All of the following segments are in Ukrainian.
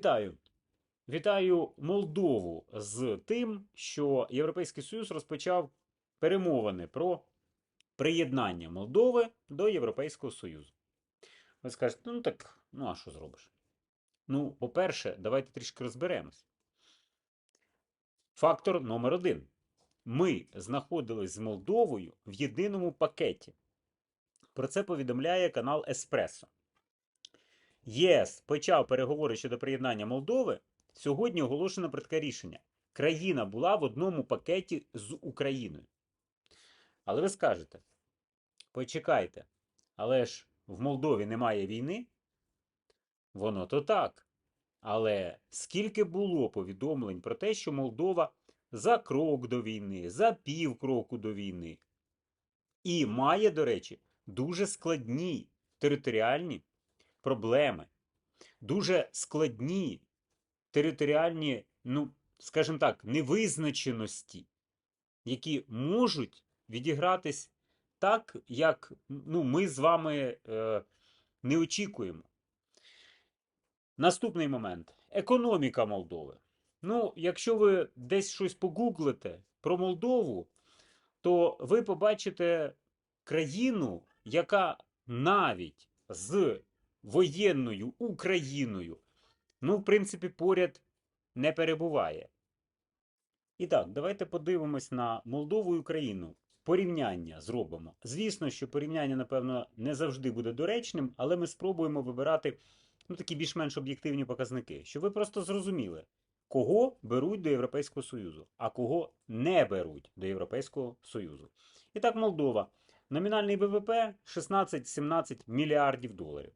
Вітаю! Вітаю Молдову з тим, що Європейський Союз розпочав перемовини про приєднання Молдови до Європейського Союзу. Ви скажете, ну так, ну а що зробиш? Ну, по-перше, давайте трішки розберемось. Фактор номер один. Ми знаходились з Молдовою в єдиному пакеті. Про це повідомляє канал Еспресо. ЄС почав переговори щодо приєднання Молдови. Сьогодні оголошено про таке рішення. Країна була в одному пакеті з Україною. Але ви скажете: почекайте, але ж в Молдові немає війни? Воно то так. Але скільки було повідомлень про те, що Молдова за крок до війни, за пів кроку до війни. І має, до речі, дуже складні територіальні проблеми, дуже складні територіальні, ну, скажімо так, невизначеності, які можуть відігратись так, як ну, ми з вами е, не очікуємо. Наступний момент економіка Молдови. Ну, якщо ви десь щось погуглите про Молдову, то ви побачите країну, яка навіть з воєнною Україною, ну, в принципі, поряд не перебуває. І так, давайте подивимось на Молдову і Україну. Порівняння зробимо. Звісно, що порівняння, напевно, не завжди буде доречним, але ми спробуємо вибирати ну, такі більш-менш об'єктивні показники, щоб ви просто зрозуміли, кого беруть до Європейського Союзу, а кого не беруть до Європейського Союзу. І так, Молдова. Номінальний ВВП 16-17 мільярдів доларів.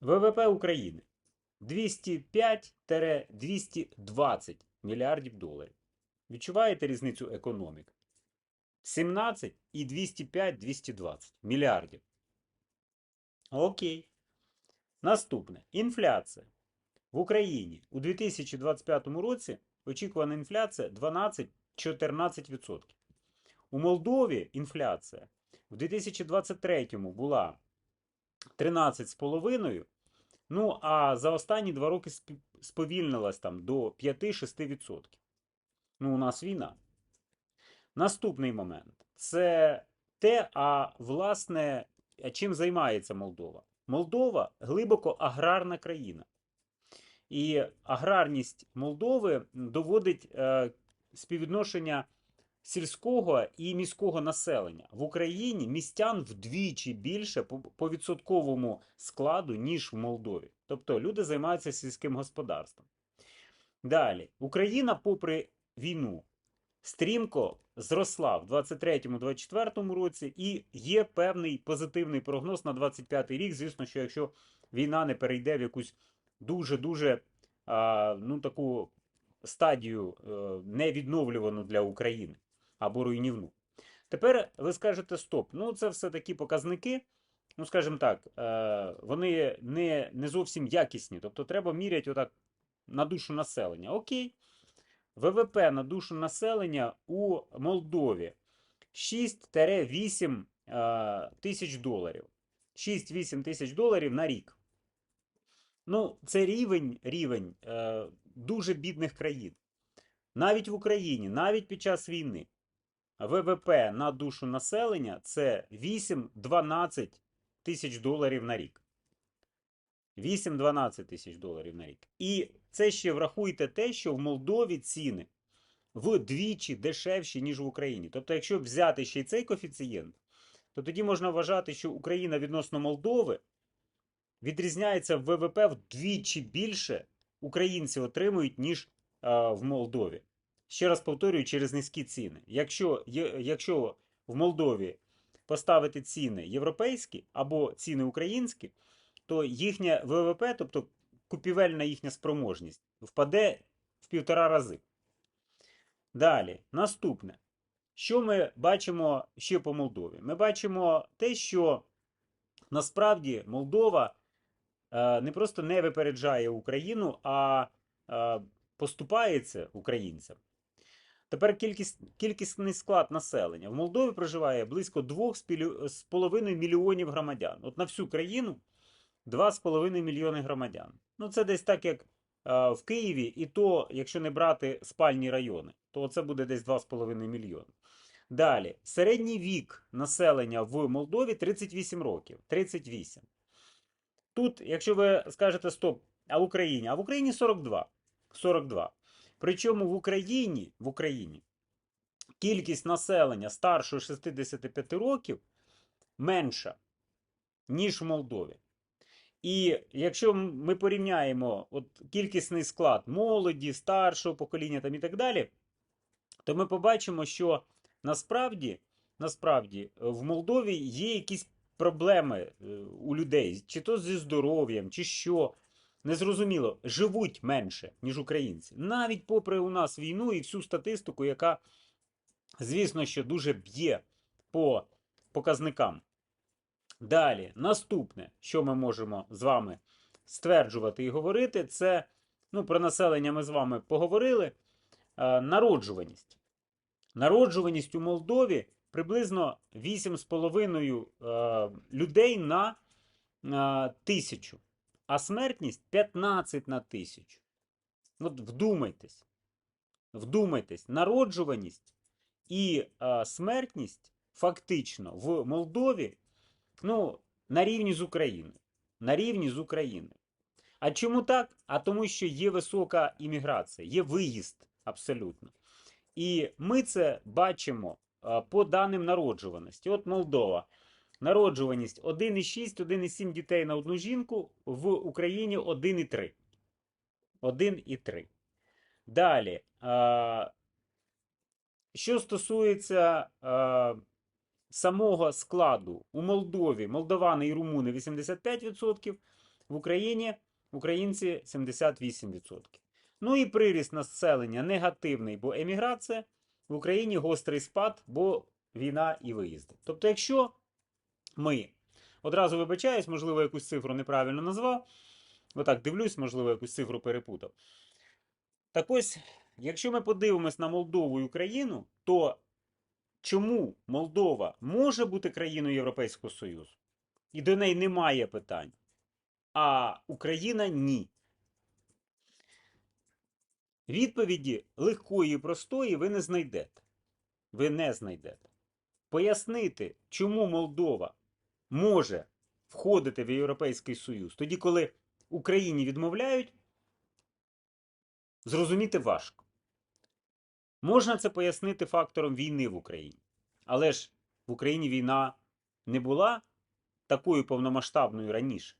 ВВП України 205-220 мільярдів доларів. Відчуваєте різницю економік? 17 і 205-220 мільярдів. Окей. Наступне. Інфляція. В Україні у 2025 році очікувана інфляція 12-14%. У Молдові інфляція в 2023 була 13,5%. Ну, а за останні два роки сповільнилась там до 5-6%. Ну, у нас війна. Наступний момент це те, а власне, чим займається Молдова? Молдова глибоко аграрна країна. І аграрність Молдови доводить е, співвідношення сільського і міського населення. В Україні містян вдвічі більше по, відсотковому складу, ніж в Молдові. Тобто люди займаються сільським господарством. Далі, Україна, попри війну, стрімко зросла в 23-24 році, і є певний позитивний прогноз на 25 рік. Звісно, що якщо війна не перейде в якусь дуже-дуже ну, таку стадію е, невідновлювану для України або руйнівну. Тепер ви скажете: стоп, ну це все такі показники. Ну, скажімо так, е, вони не, не зовсім якісні. Тобто треба міряти отак на душу населення. Окей. ВВП на душу населення у Молдові 6-8 е, тисяч доларів. 6-8 тисяч доларів на рік. Ну, це рівень, рівень е, дуже бідних країн. Навіть в Україні, навіть під час війни. ВВП на душу населення це 8-12 тисяч доларів на рік. 8-12 тисяч доларів на рік. І це ще врахуйте те, що в Молдові ціни вдвічі дешевші, ніж в Україні. Тобто, якщо взяти ще й цей коефіцієнт, то тоді можна вважати, що Україна відносно Молдови відрізняється в ВВП вдвічі більше українці отримують, ніж а, в Молдові. Ще раз повторюю, через низькі ціни. Якщо, якщо в Молдові поставити ціни європейські або ціни українські, то їхнє ВВП, тобто купівельна їхня спроможність, впаде в півтора рази. Далі, наступне. Що ми бачимо ще по Молдові? Ми бачимо те, що насправді Молдова е, не просто не випереджає Україну, а е, поступається українцям. Тепер кількість, кількісний склад населення. В Молдові проживає близько 2,5 мільйонів громадян. От на всю країну 2,5 мільйони громадян. Ну, це десь так, як е, в Києві, і то, якщо не брати спальні райони, то це буде десь 2,5 мільйони. Далі, середній вік населення в Молдові 38 років. 38. Тут, якщо ви скажете стоп, а в Україні? А в Україні 42. 42. Причому в Україні, в Україні кількість населення старшого 65 років менша, ніж в Молдові. І якщо ми порівняємо от кількісний склад молоді, старшого покоління там і так далі, то ми побачимо, що насправді, насправді е, в Молдові є якісь проблеми е, у людей, чи то зі здоров'ям, чи що. Незрозуміло, живуть менше, ніж українці. Навіть попри у нас війну і всю статистику, яка, звісно, що дуже б'є по показникам. Далі, наступне, що ми можемо з вами стверджувати і говорити, це ну, про населення ми з вами поговорили. Е, народжуваність. Народжуваність у Молдові приблизно 8,5 е, людей на е, тисячу, а смертність 15 на тисячу. От вдумайтесь. Вдумайтесь, народжуваність і е, смертність фактично в Молдові ну, на рівні з Україною. На рівні з Україною. А чому так? А тому, що є висока імміграція, є виїзд абсолютно. І ми це бачимо по даним народжуваності. От Молдова. Народжуваність 1,6, 1,7 дітей на одну жінку, в Україні 1,3. 1,3. Далі. Що стосується самого складу у Молдові, молдовани і румуни 85%, в Україні українці 78%. Ну і приріст населення негативний, бо еміграція, в Україні гострий спад, бо війна і виїзди. Тобто, якщо ми одразу вибачаюсь, можливо, якусь цифру неправильно назвав, отак дивлюсь, можливо, якусь цифру перепутав. Так ось, якщо ми подивимось на Молдову і Україну, то чому Молдова може бути країною Європейського Союзу? І до неї немає питань. А Україна ні. Відповіді легкої і простої ви не знайдете. Ви не знайдете. Пояснити, чому Молдова може входити в Європейський Союз, тоді, коли Україні відмовляють, зрозуміти важко. Можна це пояснити фактором війни в Україні. Але ж в Україні війна не була такою повномасштабною раніше.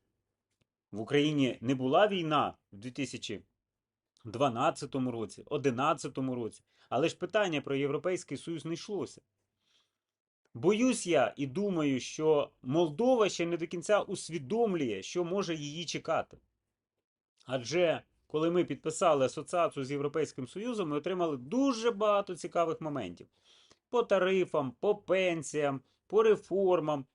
В Україні не була війна в 2012 році, 2011 році. Але ж питання про Європейський Союз не йшлося. Боюсь я і думаю, що Молдова ще не до кінця усвідомлює, що може її чекати. Адже коли ми підписали асоціацію з Європейським Союзом, ми отримали дуже багато цікавих моментів по тарифам, по пенсіям, по реформам,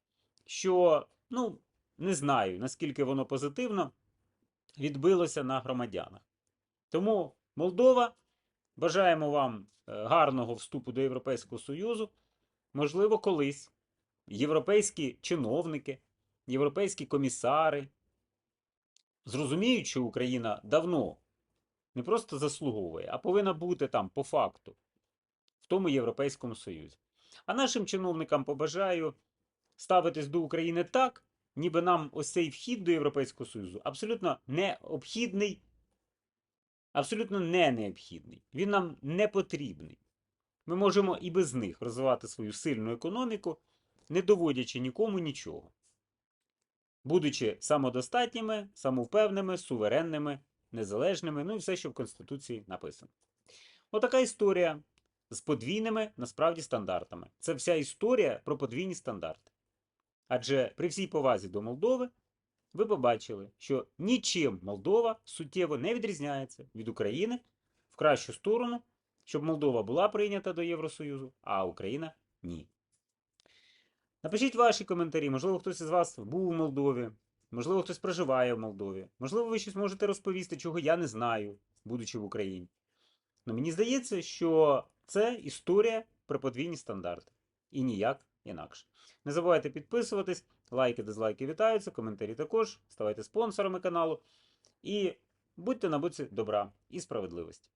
що, ну, не знаю, наскільки воно позитивно відбилося на громадянах. Тому Молдова, бажаємо вам е, гарного вступу до Європейського Союзу. Можливо, колись європейські чиновники, європейські комісари зрозуміють, що Україна давно не просто заслуговує, а повинна бути там по факту в тому Європейському Союзі. А нашим чиновникам побажаю ставитись до України так, ніби нам ось цей вхід до Європейського Союзу абсолютно необхідний, абсолютно не необхідний. Він нам не потрібний. Ми можемо і без них розвивати свою сильну економіку, не доводячи нікому нічого. Будучи самодостатніми, самовпевненими, суверенними, незалежними, ну і все, що в Конституції написано. Отака історія з подвійними насправді стандартами. Це вся історія про подвійні стандарти. Адже при всій повазі до Молдови ви побачили, що нічим Молдова суттєво не відрізняється від України в кращу сторону, щоб Молдова була прийнята до Євросоюзу, а Україна ні. Напишіть ваші коментарі, можливо, хтось із вас був у Молдові, можливо, хтось проживає в Молдові, можливо, ви щось можете розповісти, чого я не знаю, будучи в Україні. Ну, мені здається, що це історія про подвійні стандарти. І ніяк інакше. Не забувайте підписуватись, лайки, дизлайки вітаються, коментарі також. Ставайте спонсорами каналу. І будьте на боці добра і справедливості.